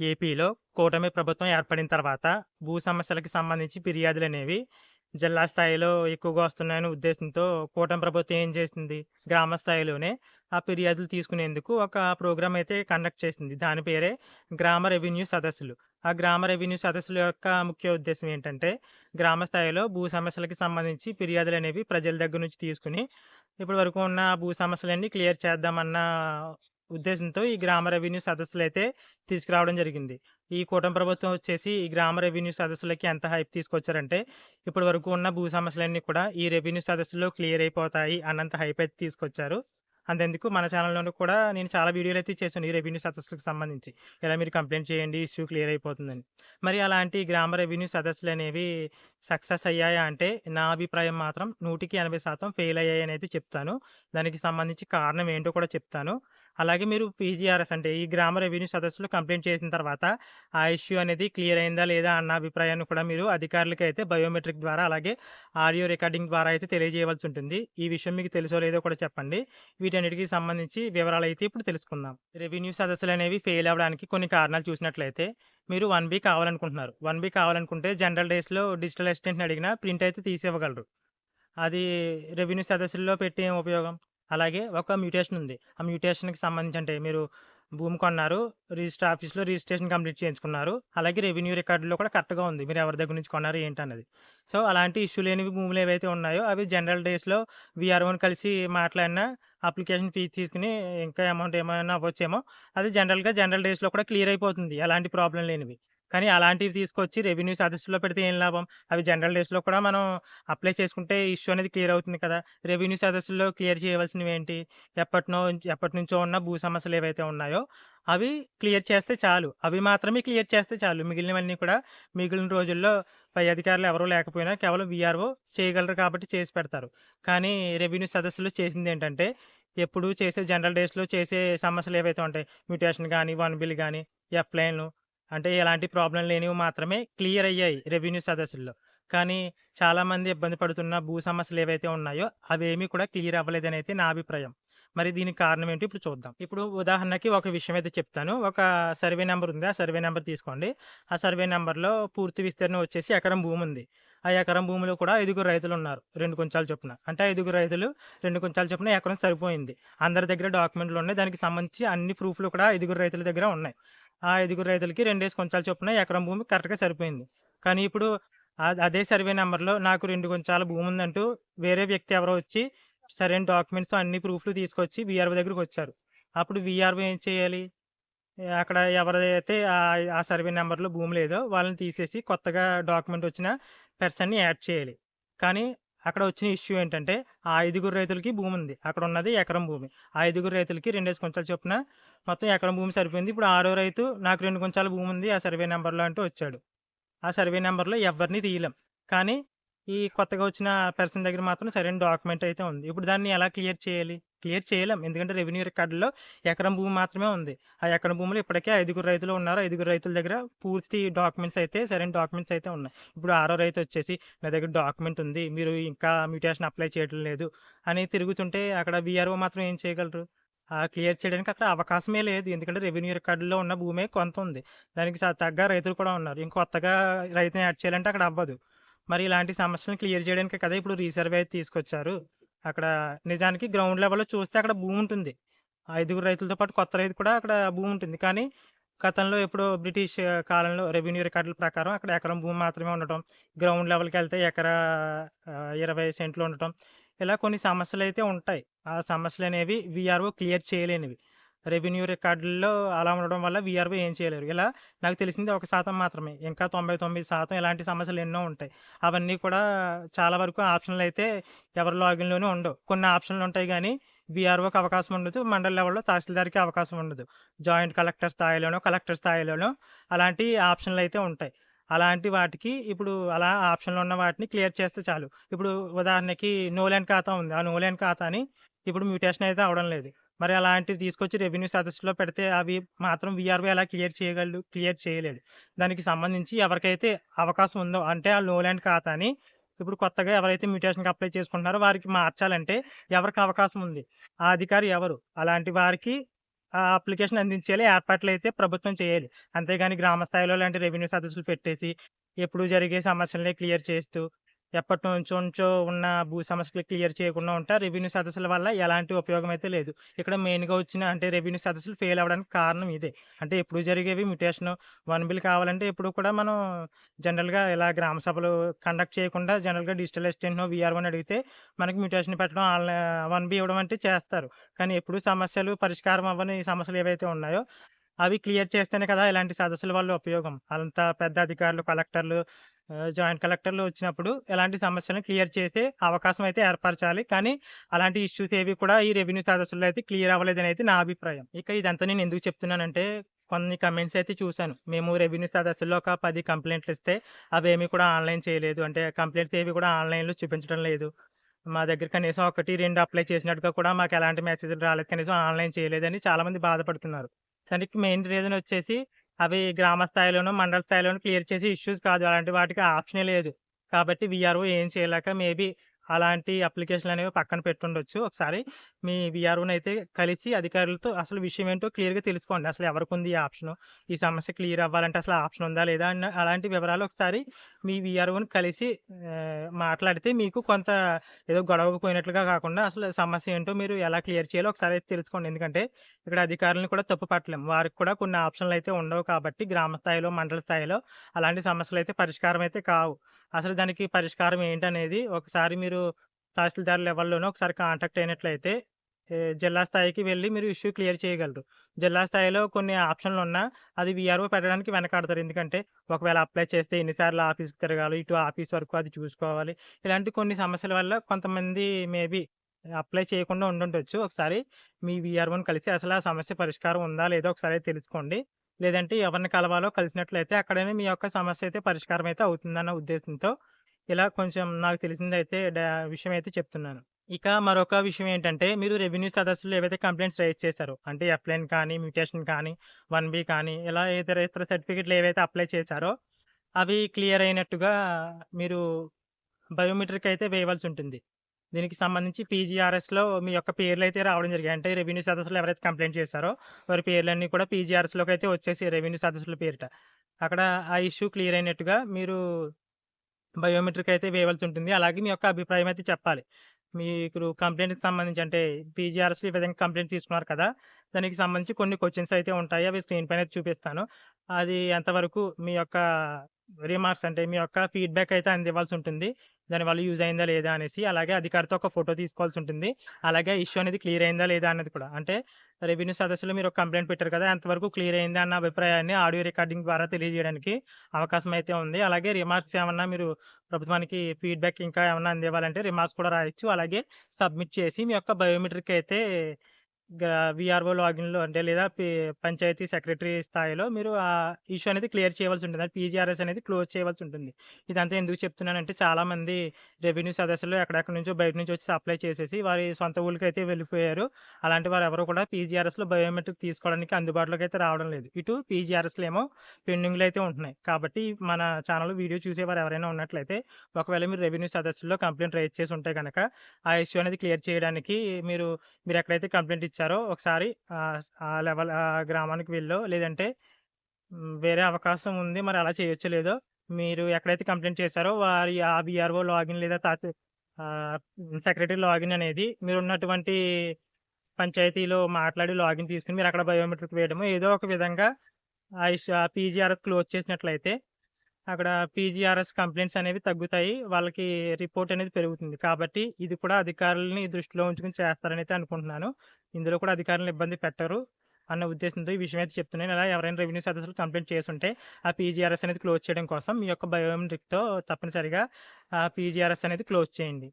ఏపీలో కూటమి ప్రభుత్వం ఏర్పడిన తర్వాత భూ సమస్యలకు సంబంధించి ఫిర్యాదులు అనేవి జిల్లా స్థాయిలో ఎక్కువగా వస్తున్నాయనే ఉద్దేశంతో కూటమి ప్రభుత్వం ఏం చేసింది? గ్రామ స్థాయిలోనే ఆ ఫిర్యాదులు తీసుకునేందుకు ఒక ప్రోగ్రామ్ అయితే కండక్ట్ చేసింది. దాని పేరే గ్రామ రెవెన్యూ సదస్సులు. ఆ గ్రామ రెవెన్యూ సదస్సుల యొక్క ముఖ్య ఉద్దేశం ఏంటంటే గ్రామ స్థాయిలో భూ సమస్యలకు సంబంధించి ఫిర్యాదులు అనేవి ప్రజల దగ్గర నుంచి తీసుకుని ఇప్పటి వరకు ఉన్న భూ సమస్యలన్నీ క్లియర్ చేద్దామన్న ఉద్దేశంతో ఈ గ్రామ రెవెన్యూ సదస్సులు అయితే తీసుకురావడం జరిగింది. ఈ కూటమి ప్రభుత్వం వచ్చేసి ఈ గ్రామ రెవెన్యూ సదస్సులకి ఎంత హైప్ తీసుకొచ్చారంటే ఇప్పటి వరకు ఉన్న భూ సమస్యలన్నీ కూడా ఈ రెవెన్యూ సదస్సులో క్లియర్ అయిపోతాయి అన్నంత హైప్ అయితే తీసుకొచ్చారు. అంతెందుకు మన ఛానల్లోనూ కూడా నేను చాలా వీడియోలు అయితే చేశాను ఈ రెవెన్యూ సదస్సులకు సంబంధించి. ఇలా మీరు కంప్లైంట్ చేయండి ఇష్యూ క్లియర్ అయిపోతుందని. మరి అలాంటి గ్రామ రెవెన్యూ సదస్సులు అనేవి సక్సెస్ అయ్యాయా అంటే నా అభిప్రాయం మాత్రం నూటికి ఎనభై శాతం ఫెయిల్ అయ్యాయి అయితే చెప్తాను. దానికి సంబంధించి కారణం ఏంటో కూడా చెప్తాను. అలాగే మీరు పీజీఆర్ఎస్ అంటే ఈ గ్రామ రెవెన్యూ సదస్సులు కంప్లైంట్ చేసిన తర్వాత ఆ ఇష్యూ అనేది క్లియర్ అయిందా లేదా అన్న అభిప్రాయాన్ని కూడా మీరు అధికారులకి అయితే బయోమెట్రిక్ ద్వారా అలాగే ఆడియో రికార్డింగ్ ద్వారా అయితే తెలియజేయవలసి ఉంటుంది. ఈ విషయం మీకు తెలుసో లేదో కూడా చెప్పండి. వీటన్నిటికి సంబంధించి వివరాలు అయితే ఇప్పుడు తెలుసుకుందాం. రెవెన్యూ సదస్సులు అనేవి ఫెయిల్ అవ్వడానికి కొన్ని కారణాలు చూసినట్లయితే మీరు వన్ బీ కావాలనుకుంటున్నారు. వన్ బీ కావాలనుకుంటే జనరల్ డేస్లో డిజిటల్ అసిస్టెంట్ని అడిగినా ప్రింట్ అయితే తీసివ్వగలరు. అది రెవెన్యూ సదస్సుల్లో పెట్టి ఏం ఉపయోగం? అలాగే ఒక మ్యూటేషన్ ఉంది. ఆ మ్యూటేషన్కి సంబంధించి అంటే మీరు భూమి కొన్నారు రిజిస్టర్ ఆఫీస్లో రిజిస్ట్రేషన్ కంప్లీట్ చేయించుకున్నారు అలాగే రెవెన్యూ రికార్డులో కూడా కరెక్ట్గా ఉంది. మీరు ఎవరి దగ్గర నుంచి కొన్నారు ఏంటన్నది సో అలాంటి ఇష్యూ లేనివి భూములు ఏవైతే ఉన్నాయో అవి జనరల్ డేస్లో విఆర్ఓని కలిసి మాట్లాడిన అప్లికేషన్ ఫీ తీసుకుని ఇంకా అమౌంట్ ఏమైనా అవ్వచ్చేమో అది జనరల్గా జనరల్ డేస్లో కూడా క్లియర్ అయిపోతుంది. ఎలాంటి ప్రాబ్లం లేనివి. కానీ అలాంటివి తీసుకొచ్చి రెవెన్యూ సదస్సులో పెడితే ఏం లాభం? అవి జనరల్ డేస్లో కూడా మనం అప్లై చేసుకుంటే ఇష్యూ అనేది క్లియర్ అవుతుంది కదా! రెవెన్యూ సదస్సులో క్లియర్ చేయవలసినవి ఏంటి? ఎప్పటినో ఎప్పటి నుంచో ఉన్న భూ సమస్యలు ఏవైతే ఉన్నాయో అవి క్లియర్ చేస్తే చాలు. అవి మాత్రమే క్లియర్ చేస్తే చాలు. మిగిలినవన్నీ కూడా మిగిలిన రోజుల్లో పై అధికారులు ఎవరూ లేకపోయినా కేవలం విఆర్ఓ చేయగలరు కాబట్టి చేసి పెడతారు. కానీ రెవెన్యూ సదస్సులో చేసింది ఏంటంటే ఎప్పుడు చేసే జనరల్ డేస్లో చేసే సమస్యలు ఏవైతే ఉంటాయి మ్యూటేషన్ కానీ వన్ బిల్ కానీ ఎఫ్ లైన్లు అంటే ఎలాంటి ప్రాబ్లం లేనివి మాత్రమే క్లియర్ అయ్యాయి రెవెన్యూ సదస్సుల్లో. కానీ చాలామంది ఇబ్బంది పడుతున్న భూ సమస్యలు ఏవైతే ఉన్నాయో అవేమీ కూడా క్లియర్ అవ్వలేదని అయితే నా అభిప్రాయం. మరి దీనికి కారణం ఏంటి ఇప్పుడు చూద్దాం. ఇప్పుడు ఉదాహరణకి ఒక విషయం అయితే చెప్తాను. ఒక సర్వే నెంబర్ ఉంది. ఆ సర్వే నెంబర్ తీసుకోండి. ఆ సర్వే నెంబర్లో పూర్తి విస్తీర్ణం వచ్చేసి ఎకరం భూమి ఉంది. ఆ ఎకరం భూమిలో కూడా ఐదుగురు రైతులు ఉన్నారు. రెండు కొంచాలు చొప్పున. అంటే ఐదుగురు రైతులు రెండు కొంచాలు చొప్పున ఎకరం సరిపోయింది. అందరి దగ్గర డాక్యుమెంట్లు ఉన్నాయి. దానికి సంబంధించి అన్ని ప్రూఫ్లు కూడా ఐదుగురు రైతుల దగ్గర ఉన్నాయి. ఆ ఐదుగురు రైతులకి రెండేసి కొంచాలు చొప్పున ఎకరం భూమి కరెక్ట్గా సరిపోయింది. కానీ ఇప్పుడు అదే సర్వే నెంబర్లో నాకు రెండు కొంచాల భూమి ఉందంటూ వేరే వ్యక్తి ఎవరో వచ్చి సరైన డాక్యుమెంట్స్ అన్ని ప్రూఫ్లు తీసుకొచ్చి విఆర్ఓ దగ్గరికి వచ్చారు. అప్పుడు విఆర్ఓ ఏం చేయాలి? అక్కడ ఎవరైతే ఆ- ఆ సర్వే నెంబర్లో భూమి లేదో వాళ్ళని తీసేసి కొత్తగా డాక్యుమెంట్ వచ్చిన పర్సన్ని యాడ్ చేయాలి. కానీ అక్కడ వచ్చిన ఇష్యూ ఏంటంటే ఆ ఐదుగురు రైతులకి భూమి ఉంది అక్కడ ఉన్నది ఎకరం భూమి. ఆ ఐదుగురు రైతులకి రెండేసి కొంచాలు చొప్పున మొత్తం ఎకరం భూమి సరిపోయింది. ఇప్పుడు ఆరో రైతు నాకు రెండు కొంచాల భూమి ఉంది ఆ సర్వే నెంబర్లో అంటూ వచ్చాడు. ఆ సర్వే నెంబర్లో ఎవరిని తీయలేం. కానీ ఈ కొత్తగా వచ్చిన పర్సన్ దగ్గర మాత్రం సరైన డాక్యుమెంట్ అయితే ఉంది. ఇప్పుడు దాన్ని ఎలా క్లియర్ చేయాలి? క్లియర్ చేయలేం. ఎందుకంటే రెవెన్యూ రికార్డులో ఎకరం భూమి మాత్రమే ఉంది. ఆ ఎకరం భూమిలో ఇప్పటికే ఐదుగురు రైతులు ఉన్నారు. ఐదుగురు రైతుల దగ్గర పూర్తి డాక్యుమెంట్స్ అయితే సరైన డాక్యుమెంట్స్ అయితే ఉన్నాయి. ఇప్పుడు ఆరో రైతు వచ్చేసి నా దగ్గర డాక్యుమెంట్ ఉంది. మీరు ఇంకా మ్యూటేషన్ అప్లై చేయడం లేదు అని తిరుగుతుంటే అక్కడ విఆర్ఓ మాత్రం ఏం చేయగలరు? ఆ క్లియర్ చేయడానికి అక్కడ అవకాశమే లేదు. ఎందుకంటే రెవెన్యూ రికార్డులో ఉన్న భూమే కొంత ఉంది. దానికి స- తగ్గ రైతులు కూడా ఉన్నారు. ఇంకొత్తగా రైతుని యాడ్ చేయాలంటే అక్కడ అవ్వదు. మరి ఇలాంటి సమస్యలను క్లియర్ చేయడానికి కదా ఇప్పుడు రీసర్వే అయితే తీసుకొచ్చారు. అక్కడ నిజానికి గ్రౌండ్ లెవెల్లో చూస్తే అక్కడ భూమి ఉంటుంది. ఐదుగురు రైతులతో పాటు కొత్త రైతు కూడా అక్కడ భూమి ఉంటుంది. కానీ గతంలో ఎప్పుడో బ్రిటిష్ కాలంలో రెవెన్యూ రికార్డుల ప్రకారం అక్కడ ఎకరం భూమి మాత్రమే ఉండటం గ్రౌండ్ లెవెల్కి వెళ్తే ఎకరా ఇరవై సెంట్లు ఉండటం ఇలా కొన్ని సమస్యలు అయితే ఉంటాయి. ఆ సమస్యలు అనేవి విఆర్ఓ క్లియర్ చేయలేనివి. రెవెన్యూ రికార్డుల్లో అలా ఉండడం వల్ల వీఆర్ఓ ఏం చేయలేరు. ఇలా నాకు తెలిసింది ఒక శాతం మాత్రమే. ఇంకా తొంభై తొమ్మిది శాతం ఇలాంటి సమస్యలు ఎన్నో ఉంటాయి. అవన్నీ కూడా చాలా వరకు ఆప్షన్లు అయితే ఎవరి లాగిన్లోనే ఉండవు. కొన్ని ఆప్షన్లు ఉంటాయి కానీ వీఆర్ఓకి అవకాశం ఉండదు. మండల లెవెల్లో తహసీల్దార్కి అవకాశం ఉండదు. జాయింట్ కలెక్టర్ స్థాయిలోనో కలెక్టర్ స్థాయిలోనో అలాంటి ఆప్షన్లు అయితే ఉంటాయి. అలాంటి వాటికి ఇప్పుడు అలా ఆప్షన్లు ఉన్న వాటిని క్లియర్ చేస్తే చాలు. ఇప్పుడు ఉదాహరణకి నోలైన్ ఖాతా ఉంది. ఆ నోలైన్ ఖాతాని ఇప్పుడు మ్యూటేషన్ అయితే అవడం లేదు. మరి అలాంటివి తీసుకొచ్చి రెవెన్యూ సదస్సులో పెడితే అవి మాత్రం విఆర్ఓ ఎలా క్లియర్ చేయగలడు క్లియర్ చేయలేడు. దానికి సంబంధించి ఎవరికైతే అవకాశం ఉందో అంటే ఆ లో ల్యాండ్ ఖాతాని ఇప్పుడు కొత్తగా ఎవరైతే మ్యూటేషన్కి అప్లై చేసుకుంటున్నారో వారికి మార్చాలంటే ఎవరికి అవకాశం ఉంది? ఆ అధికారి ఎవరు? అలాంటి వారికి ఆ అప్లికేషన్ అందించేలా ఏర్పాట్లు అయితే ప్రభుత్వం చేయాలి. అంతేగాని గ్రామ స్థాయిలో లాంటి రెవెన్యూ సదస్సులు పెట్టేసి, ఎప్పుడు జరిగే సమస్యలనే క్లియర్ చేస్తూ, ఎప్పటి నుంచో ఉన్న భూ సమస్యలు క్లియర్ చేయకుండా ఉంటే రెవెన్యూ సదస్సుల వల్ల ఎలాంటి ఉపయోగం అయితే లేదు. ఇక్కడ మెయిన్‌గా వచ్చిన అంటే రెవెన్యూ సదస్సులు ఫెయిల్ అవ్వడానికి కారణం ఇదే. అంటే ఎప్పుడు జరిగేవి మ్యుటేషన్, వన్ బిల్ కావాలంటే ఎప్పుడు కూడా మనం జనరల్‌గా ఇలా గ్రామ సభలు కండక్ట్ చేయకుండా జనరల్‌గా డిజిటల్ అసిస్టెంట్‌నో, వీఆర్ఓని అడిగితే మనకి మ్యుటేషన్ పెట్టడం వన్ బి ఇవ్వడం అంటే చేస్తారు. కానీ ఎప్పుడు సమస్యలు పరిష్కారం అవ్వని సమస్యలు ఏవైతే ఉన్నాయో, అవి క్లియర్ చేస్తేనే కదా ఇలాంటి సదస్సుల వల్ల ఉపయోగం. అంత పెద్ద అధికారులు, కలెక్టర్లు, జాయింట్ కలెక్టర్లు వచ్చినప్పుడు ఎలాంటి సమస్యలను క్లియర్ చేసే అవకాశం అయితే ఏర్పరచాలి. కానీ అలాంటి ఇష్యూస్ ఏవి కూడా ఈ రెవెన్యూ సదస్సుల్లో అయితే క్లియర్ అవ్వలేదని అయితే నా అభిప్రాయం. ఇక ఇదంతా నేను ఎందుకు చెప్తున్నానంటే కొన్ని కమెంట్స్ అయితే చూశాను మేము రెవెన్యూ సదస్సుల్లో ఒక పది కంప్లైంట్లు ఇస్తే అవేమీ కూడా ఆన్‌లైన్ చేయలేదు. అంటే కంప్లైంట్స్ ఏవి కూడా ఆన్‌లైన్‌లో చూపించడం లేదు. మా దగ్గర కనీసం 1, 2 అప్లై చేసినట్టుగా కూడా మాకు ఎలాంటి మెసేజ్‌లు రాలేదు. కనీసం ఆన్‌లైన్ చేయలేదని చాలామంది బాధపడుతున్నారు. దానికి మెయిన్ రీజన్ వచ్చేసి అవి గ్రామ స్థాయిలోను మండల స్థాయిలోను క్లియర్ చేసే ఇష్యూస్ కాదు. అలాంటి వాటికి ఆప్షనే లేదు. కాబట్టి విఆర్ఓ ఏం చేయలేక మేబీ అలాంటి అప్లికేషన్‌లు అనేవి పక్కన పెట్టుండొచ్చు. ఒకసారి మీ వీఆర్ఓనైతే కలిసి అధికారులతో అసలు విషయం ఏంటో క్లియర్‌గా తెలుసుకోండి. అసలు ఎవరికి ఉంది ఈ ఆప్షన్ ఈ సమస్య క్లియర్ అవ్వాలంటే అసలు ఆప్షన్ ఉందా? లేదా? అలాంటి వివరాలు ఒకసారి మీ వీఆర్ఓని కలిసి మాట్లాడితే మీకు కొంత ఏదో గొడవకు పోయినట్లుగా కాకుండా అసలు సమస్య ఏంటో మీరు ఎలా క్లియర్ చేయాలో ఒకసారి అయితే తెలుసుకోండి. ఎందుకంటే ఇక్కడ అధికారులను కూడా తప్పు పట్టలేము వారికి కూడా కొన్ని ఆప్షన్‌లు అయితే ఉండవు కాబట్టి గ్రామ స్థాయిలో, మండల స్థాయిలో అలాంటి సమస్యలు అయితే పరిష్కారం అయితే కావు. అసలు దానికి పరిష్కారం ఏంటనేది ఒకసారి మీరు తహసీల్దార్ లెవెల్లోనే ఒకసారి కాంటాక్ట్ అయినట్లయితే జిల్లా స్థాయికి వెళ్ళి మీరు ఇష్యూ క్లియర్ చేయగలరు. జిల్లా స్థాయిలో కొన్ని ఆప్షన్‌లు ఉన్నా అది వీఆర్ఓ పెట్టడానికి వెనకాడతారు. ఎందుకంటే ఒకవేళ అప్లై చేస్తే ఎన్నిసార్లు ఆఫీస్‌కి తిరగాలి, ఇటు ఆఫీస్ వరకు అది చూసుకోవాలి. ఇలాంటి కొన్ని సమస్యల వల్ల కొంతమంది మేబీ అప్లై చేయకుండా ఉండుండొచ్చు. ఒకసారి మీ వీఆర్ఓని కలిసి అసలు ఆ సమస్య పరిష్కారం ఉందా? లేదా? ఒకసారి తెలుసుకోండి. లేదంటే ఎవరిని కలవాలో కలిసినట్లయితే అక్కడనే మీ యొక్క సమస్య అయితే పరిష్కారం అయితే అవుతుందన్న ఉద్దేశంతో ఇలా కొంచెం నాకు తెలిసిందైతే విషయం అయితే చెప్తున్నాను. ఇక మరొక విషయం ఏంటంటే మీరు రెవెన్యూ సదస్సులో ఏవైతే కంప్లైంట్స్ రైజ్ చేశారో అంటే ఎఫ్‌లైన్ కానీ, మ్యూటేషన్ కానీ, వన్ బి కానీ ఇలా ఇతర ఇతర సర్టిఫికెట్లు ఏవైతే అప్లై చేశారో అవి క్లియర్ అయినట్టుగా మీరు బయోమెట్రిక్ అయితే వేయవలసి ఉంటుంది. దీనికి సంబంధించి పీజీఆర్ఎస్‌లో మీ యొక్క పేర్లు అయితే రావడం జరిగాయి. అంటే రెవెన్యూ సదస్సులు ఎవరైతే కంప్లైంట్ చేశారో వారి పేర్లన్నీ కూడా పీజీఆర్ఎస్‌లోకి అయితే వచ్చేసి రెవెన్యూ సదస్సుల పేరిట. అక్కడ ఆ ఇష్యూ క్లియర్ అయినట్టుగా మీరు బయోమెట్రిక్ అయితే వేయవలసి ఉంటుంది. అలాగే మీ యొక్క అభిప్రాయం అయితే చెప్పాలి. మీకు కంప్లైంట్కి సంబంధించి అంటే పీజీఆర్ఎస్ ఈ విధంగా కంప్లైంట్ తీసుకున్నారు కదా! దానికి సంబంధించి కొన్ని క్వశ్చన్స్ అయితే ఉంటాయి. అవి స్క్రీన్ పైన చూపిస్తాను. అది ఎంతవరకు మీ యొక్క రిమార్క్స్ అంటే మీ యొక్క ఫీడ్‌బ్యాక్ అయితే అందివ్వాల్సి ఉంటుంది. దానివల్ల యూజ్ అయిందా? లేదా? అనేసి. అలాగే అధికారితో ఒక ఫోటో తీసుకోవాల్సి ఉంటుంది. అలాగే ఇష్యూ అనేది క్లియర్ అయిందా? లేదా? అన్నది కూడా. అంటే రెవెన్యూ సదస్సులో మీరు ఒక కంప్లైంట్ పెట్టారు కదా! ఎంతవరకు క్లియర్ అయింది అన్న అభిప్రాయాన్ని ఆడియో రికార్డింగ్ ద్వారా తెలియజేయడానికి అవకాశం అయితే ఉంది. అలాగే రిమార్క్స్ ఏమన్నా మీరు ప్రభుత్వానికి ఫీడ్‌బ్యాక్ ఇంకా ఏమన్నా అందివ్వాలంటే రిమార్క్స్ కూడా రాయొచ్చు. అలాగే సబ్మిట్ చేసి మీ యొక్క బయోమెట్రిక్ అయితే విఆర్ఓ లాగిన్‌లో అంటే లేదా పంచాయతీ సెక్రటరీ స్థాయిలో మీరు ఆ ఇష్యూ అనేది క్లియర్ చేయవలసి ఉంటుంది. అంటే పీజీఆర్ఎస్ అనేది క్లోజ్ చేయవలసి ఉంటుంది. ఇదంతా ఎందుకు చెప్తున్నానంటే చాలామంది రెవెన్యూ సదస్సులో ఎక్కడెక్కడి నుంచో బయట నుంచి వచ్చి అప్లై చేసేసి వారి సొంత ఊరికైతే వెళ్ళిపోయారు. అలాంటి వారు ఎవరు కూడా పీజీఆర్ఎస్‌లో బయోమెట్రిక్ తీసుకోవడానికి అందుబాటులోకి అయితే రావడం లేదు. ఇటు పీజీఆర్ఎస్‌లో ఏమో పెండింగ్లు అయితే ఉంటున్నాయి. కాబట్టి మన ఛానల్ వీడియో చూసేవారు ఎవరైనా ఉన్నట్లయితే ఒకవేళ మీరు రెవెన్యూ సదస్సులో కంప్లైంట్ రైజ్ చేసి ఉంటే కనుక ఆ ఇష్యూ అనేది క్లియర్ చేయడానికి మీరు మీరు ఎక్కడైతే కంప్లైంట్ ఇచ్చారో ఒకసారి ఆ లెవెల్ ఆ గ్రామానికి వెళ్ళో లేదంటే వేరే అవకాశం ఉంది. మరి అలా చేయొచ్చు లేదో మీరు ఎక్కడైతే కంప్లైంట్ చేశారో వారి ఆ బీఆర్ఓ లాగిన్ లేదా తాత సెక్రటరీ లాగిన్ అనేది మీరు ఉన్నటువంటి పంచాయతీలో మాట్లాడి లాగిన్ తీసుకొని మీరు అక్కడ బయోమెట్రిక్ వేయడము ఏదో ఒక విధంగా ఆ ఇష్యూ క్లోజ్ చేసినట్లయితే అక్కడ పీజీఆర్ఎస్ కంప్లైంట్స్ అనేవి తగ్గుతాయి. వాళ్ళకి రిపోర్ట్ అనేది పెరుగుతుంది. కాబట్టి ఇది కూడా అధికారులని దృష్టిలో ఉంచుకొని చేస్తారని అయితే అనుకుంటున్నాను. ఇందులో కూడా అధికారులను ఇబ్బంది పెట్టరు అన్న ఉద్దేశంతో ఈ విషయం అయితే చెప్తున్నాను. ఇలా ఎవరైనా రెవెన్యూ సదస్సులు కంప్లైంట్ చేస్తుంటే ఆ పీజీఆర్ఎస్ అనేది క్లోజ్ చేయడం కోసం మీ యొక్క బయోమెట్రిక్‌తో తప్పనిసరిగా ఆ పీజీఆర్ఎస్ అనేది క్లోజ్ చేయండి.